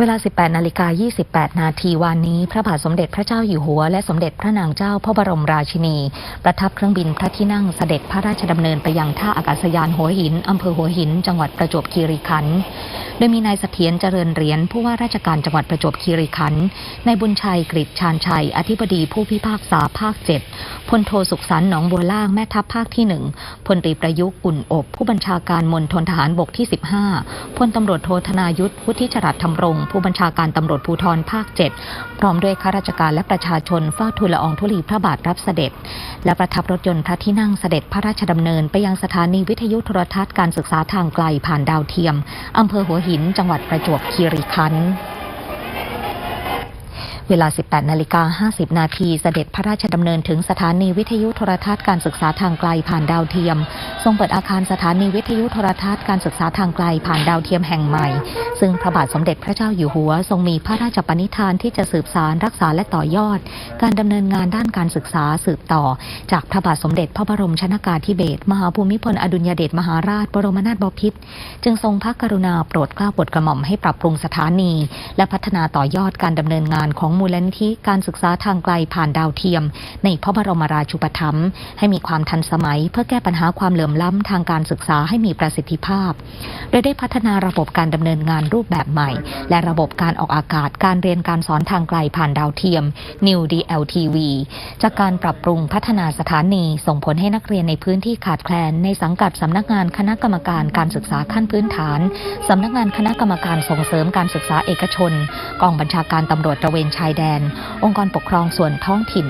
เวลา 18 นาฬิกา 28 นาทีวันนี้ พระบาทสมเด็จพระเจ้าอยู่หัว และสมเด็จพระนางเจ้าพระบรมราชินี ประทับเครื่องบินพระที่นั่งเสด็จพระราชดำเนินไปยังท่าอากาศยานหัวหิน อำเภอหัวหิน จังหวัดประจวบคีรีขันธ์ โดยมีนายเสถียรเจริญเหรียญผู้ว่าราชการจังหวัดประจวบคีรีขันธ์ นายบุญชัยกฤษชาญชัย อธิบดีผู้พิพากษาภาค 7 พลโทสุขสันต์หนองบัวล่างแม่ทัพภาคที่หนึ่งพลตรีประยุกต์อุ่นอบ ผู้บัญชาการมณฑลทหารบกที่ 15 พลตำรวจโทธนายุทธวุฒิจรัสธรรมรงผู้บัญชาการตำรวจภูธรภาค 7 พร้อมด้วยข้าราชการและประชาชนเฝ้าทูลละอองธุลีพระบาทรับเสด็จ และประทับรถยนต์พระที่นั่งเสด็จพระราชดำเนิน ไปยังสถานีวิทยุโทรทัศน์การศึกษาทางไกลผ่านดาวเทียมอำเภอหัวหิน จังหวัดประจวบคีรีขันธ์เวลา 18 นาฬิกา 50 นาทีเสด็จพระราชดำเนินถึงสถานีวิทยุโทรทัศน์การศึกษาทางไกลผ่านดาวเทียม ทรงเปิดอาคารสถานีวิทยุโทรทัศน์การศึกษาทางไกลผ่านดาวเทียมแห่งใหม่ ซึ่งพระบาทสมเด็จพระเจ้าอยู่หัว ทรงมีพระราชปณิธานที่จะสืบสารรักษาและต่อยอด การดำเนินงานด้านการศึกษาสืบต่อ จากพระบาทสมเด็จพระบรมชนากาธิเบศรมหาภูมิพลอดุลยเดชมหาราช บรมนาถบพิตรจึงทรงพระกรุณาโปรดเกล้าโปรดกระหม่อมให้ปรับปรุงสถานี และพัฒนาต่อยอดการดำเนินงานของมูลนิธิการศึกษาทางไกลผ่านดาวเทียม ในพระบรมราชูปถัมภ์ให้มีความทันสมัย เพื่อแก้ปัญหาความเหลื่อมล้ำทางการศึกษาให้มีประสิทธิภาพ โดยได้พัฒนาระบบการดำเนินงานรูปแบบใหม่ และระบบการออกอากาศการเรียนการสอนทางไกลผ่านดาวเทียม New DLTV จากการปรับปรุงพัฒนาสถานีส่งผลให้นักเรียนในพื้นที่ขาดแคลน ในสังกัดสำนักงานคณะกรรมการการศึกษาขั้นพื้นฐานสำนักงานคณะกรรมการส่งเสริมการศึกษาเอกชน กองบัญชาการตำรวจตระเวนชายแดน องค์กรปกครองส่วนท้องถิ่น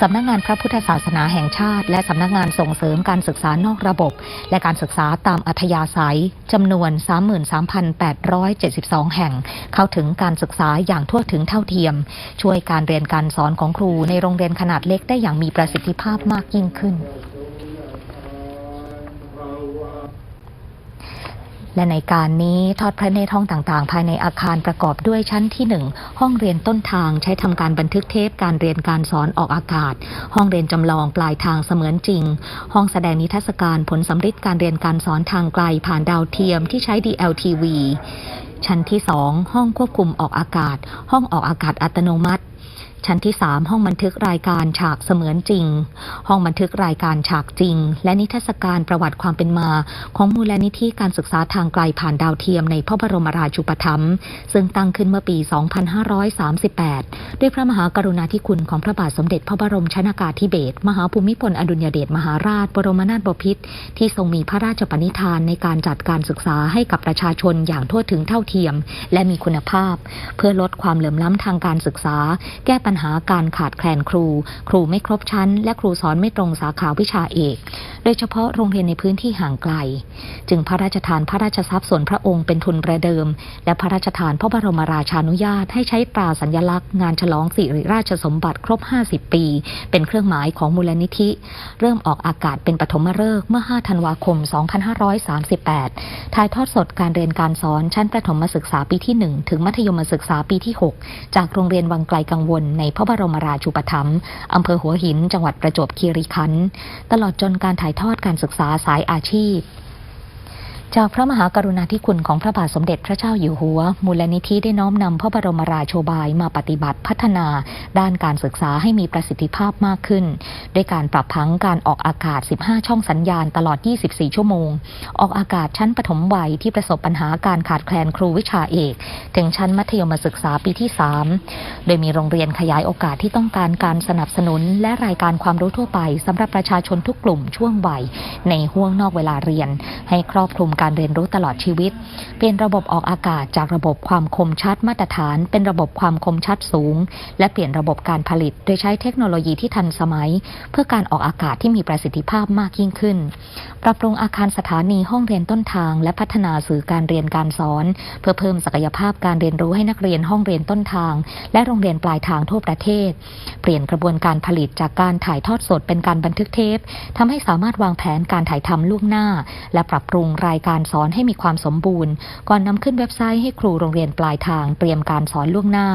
สำนักงานพระพุทธศาสนาแห่งชาติ และสำนักงานส่งเสริมการศึกษานอกระบบ และการศึกษาตามอัธยาศัยจำนวน72 แห่ง เข้าถึงการศึกษาอย่างทั่วถึงเท่าเทียม ช่วยการเรียนการสอนของครูในโรงเรียนขนาดเล็กได้อย่างมีประสิทธิภาพมากยิ่งขึ้น และในการนี้ทอดพระเนตรห้องต่างๆ ภายในอาคารประกอบด้วยชั้นที่หนึ่งห้องเรียนต้นทางใช้ทำการบันทึกเทปการเรียนการสอนออกอากาศ ห้องเรียนจำลองปลายทางเสมือนจริง ห้องแสดงนิทรรศการผลสำฤทธิ์การเรียนการสอนทางไกลผ่านดาวเทียมที่ใช้ DLTV ชั้นที่สองห้องควบคุมออกอากาศ ห้องออกอากาศอัตโนมัติ ชั้นที่ 3 ห้องบันทึกรายการฉากเสมือนจริง ห้องบันทึกรายการฉากจริง และนิทรรศการประวัติความเป็นมา ของมูลนิธิการศึกษาทางไกลผ่านดาวเทียมในพระบรมราชูปถัมภ์ซึ่งตั้งขึ้นเมื่อปี 2538 ด้วยพระมหากรุณาธิคุณของพระบาทสมเด็จพระบรมชนากาธิเบศรมหาภูมิพลอดุลยเดชมหาราช บรมนาถบพิตรที่ทรงมีพระราชปณิธานในการจัดการศึกษาให้กับประชาชนอย่างทั่วถึงเท่าเทียม และมีคุณภาพ เพื่อลดความเหลื่อมล้ำทางการศึกษา แก้ปัญญหาการขาดแคลนครู ครูไม่ครบชั้น และครูสอนไม่ตรงสาขาวิชาเอกโดยเฉพาะโรงเรียนในพื้นที่ห่างไกล จึงพระราชทานพระราชทรัพย์ส่วนพระองค์เป็นทุนประเดิม และพระราชทานพระบรมราชานุญาตให้ใช้ตราสัญลักษณ์งานฉลองสิริราชสมบัติครบ 50 ปี เป็นเครื่องหมายของมูลนิธิ เริ่มออกอากาศเป็นปฐมฤกษ์เมื่อ 5 ธันวาคม 2538 ถ่ายทอดสดการเรียนการสอนชั้นประถมศึกษาปีที่ 1 ถึงมัธยมศึกษาปีที่ 6 จากโรงเรียนวังไกลกังวล ในพระบรมราชูปถัมภ์อำเภอหัวหิน จังหวัดประจวบคีรีขันธ์ตลอดจนการถ่ายายทอดการศึกษาสายอาชีพ จากพระมหากรุณาธิคุณของพระบาทสมเด็จพระเจ้าอยู่หัว มูลนิธิได้น้อมนำพระบรมราโชบายมาปฏิบัติพัฒนา ด้านการศึกษาให้มีประสิทธิภาพมากขึ้น ด้วยการปรับพังการออกอากาศ 15 ช่องสัญญาณตลอด 24 ชั่วโมง ออกอากาศชั้นปฐมวัยที่ประสบปัญหาการขาดแคลนครูวิชาเอก ถึงชั้นมัธยมศึกษาปีที่ 3 โดยมีโรงเรียนขยายโอกาสที่ต้องการการสนับสนุน และรายการความรู้ทั่วไปสำหรับประชาชนทุกกลุ่มช่วงวัยในห่วงนอกเวลาเรียน ให้ครอบคลุมการเรียนรู้ตลอดชีวิต เปลี่ยนระบบออกอากาศจากระบบความคมชัดมาตรฐาน เป็นระบบความคมชัดสูง และเปลี่ยนระบบการผลิต โดยใช้เทคโนโลยีที่ทันสมัย เพื่อการออกอากาศที่มีประสิทธิภาพมากยิ่งขึ้น ปรับปรุงอาคารสถานีห้องเรียนต้นทาง และพัฒนาสื่อการเรียนการสอน เพื่อเพิ่มศักยภาพการเรียนรู้ให้นักเรียนห้องเรียนต้นทาง และโรงเรียนปลายทางทั่วประเทศ เปลี่ยนกระบวนการผลิตจากการถ่ายทอดสดเป็นการบันทึกเทปทำให้สามารถวางแผนการถ่ายทำล่วงหน้า และปรับปรุงรายการการสอนให้มีความสมบูรณ์ ก่อนนำขึ้นเว็บไซต์ให้ครูโรงเรียนปลายทางเตรียมการสอนล่วงหน้า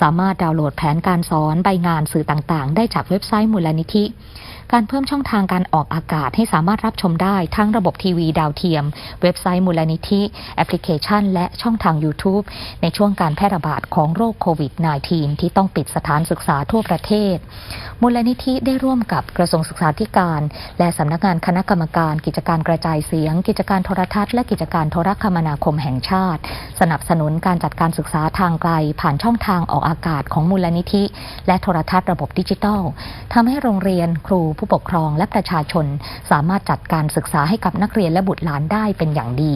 สามารถดาวน์โหลดแผนการสอนใบงานสื่อต่างๆ ได้จากเว็บไซต์มูลนิธิ การเพิ่มช่องทางการออกอากาศให้สามารถรับชมได้ทั้งระบบทีวีดาวเทียม เว็บไซต์มูลนิธิ แอปพลิเคชัน และช่องทาง YouTube ในช่วงการแพร่ระบาดของโรคโควิด -19 ที่ต้องปิดสถานศึกษาทั่วประเทศ มูลนิธิได้ร่วมกับกระทรวงศึกษาธิการ และสำนักงานคณะกรรมการ กิจการกระจายเสียง กิจการโทรทัศน์ และกิจการโทรคมนาคมแห่งชาติ สนับสนุนการจัดการศึกษาทางไกล ผ่านช่องทางออกอากาศของมูลนิธิ และโทรทัศน์ระบบดิจิทัลทำให้โรงเรียนครูผู้ปกครองและประชาชน สามารถจัดการศึกษาให้กับนักเรียนและบุตรหลานได้เป็นอย่างดี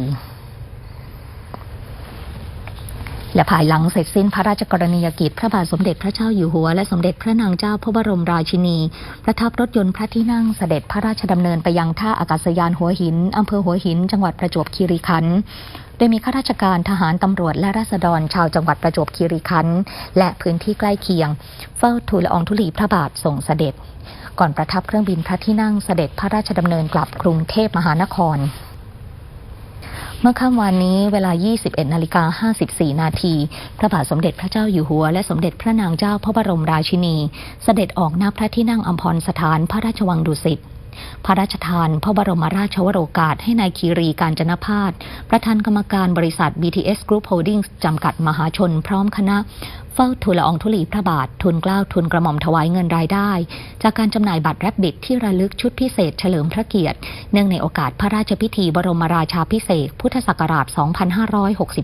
และภายหลังเสร็จสิ้นพระราชกรณียกิจ พระบาทสมเด็จพระเจ้าอยู่หัว และสมเด็จพระนางเจ้าพระบรมราชินี ประทับรถยนต์พระที่นั่งเสด็จพระราชดำเนินไปยังท่าอากาศยานหัวหินอำเภอหัวหิน จังหวัดประจวบคีรีขันธ์โดยมีข้าราชการทหารตำรวจและราษฎรชาวจังหวัดประจวบคีรีขันธ์และพื้นที่ใกล้เคียง เฝ้าทูลละอองธุลีพระบาทส่งเสด็จ ก่อนประทับเครื่องบินพระที่นั่งเสด็จพระราชดำเนินกลับกรุงเทพมหานคร เมื่อค่ำวานนี้เวลา 21นาฬิกา54 นาที พระบาทสมเด็จพระเจ้าอยู่หัว และสมเด็จพระนางเจ้าพระบรมราชินี เสด็จออกณพระที่นั่งอัมพรสถานพระราชวังดุสิตพระราชทานพระบรมราชวโรกาสให้นายคีรีการจนพาสประธานกรรมการบริษัท BTS Group Holdings จำกัดมหาชนพร้อมคณะ เฝ้าทูลละอองธุลีพระบาททุนเกล้าทุนกระหม่อมถวายเงินรายได้ จากการจำหน่ายบัตรแรบบิทที่ระลึกชุดพิเศษเฉลิมพระเกียรติ เนื่องในโอกาสพระราชพิธีบรมราชาพิเศษพุทธศักราช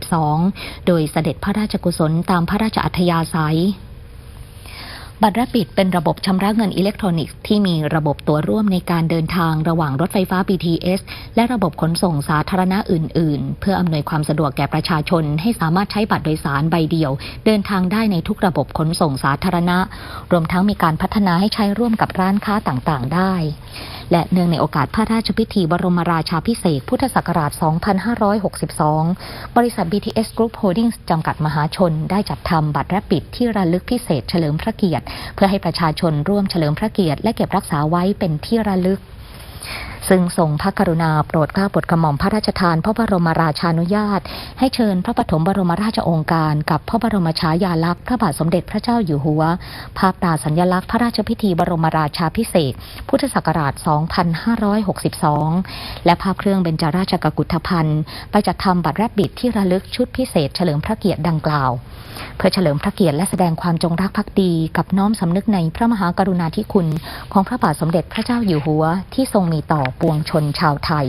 2562 โดยเสด็จพระราชกุศลตามพระราชอัธยาศัย บัตรแรปิดเป็นระบบชำระเงินอิเล็กทรอนิกส์ที่มีระบบตัวร่วมในการเดินทางระหว่างรถไฟฟ้า BTS และระบบขนส่งสาธารณะอื่น ๆ เพื่ออำนวยความสะดวกแก่ประชาชน ให้สามารถใช้บัตรโดยสารใบเดียว เดินทางได้ในทุกระบบขนส่งสาธารณะ รวมทั้งมีการพัฒนาให้ใช้ร่วมกับร้านค้าต่าง ๆ ได้ และเนื่องในโอกาสพระราชพิธีบรมราชาพิเศษพุทธศักราช 2562 บริษัท BTS Group Holdings จำกัดมหาชน ได้จัดทำบัตรแรปิดที่ระลึกพิเศษเฉลิมพระเกียรติเพื่อให้ประชาชนร่วมเฉลิมพระเกียรติและเก็บรักษาไว้เป็นที่ระลึก ซึ่งทรงพระกรุณาโปรดเกล้าโปรดกระหม่อมพระราชทาน พระบรมราชานุญาต ให้เชิญพระปฐมบรมราชองค์การ กับพระบรมฉายาลักษณ์พระบาทสมเด็จพระเจ้าอยู่หัว ภาพตราสัญลักษณ์พระราชพิธีบรมราชาพิเศษ พุทธศักราช 2562 และภาพเครื่องเบญจราชกกุฏภัณฑ์ไปจัดทำบัตรแรบบิทที่ระลึกชุดพิเศษ เฉลิมพระเกียรติดังกล่าว เพื่อเฉลิมพระเกียรติและแสดงความจงรักภักดี กับน้อมสำนึกในพระมหากรุณาธิคุณ ของพระบาทสมเด็จพระเจ้าอยู่หัวที่ทรงมีต่อปวงชนชาวไทย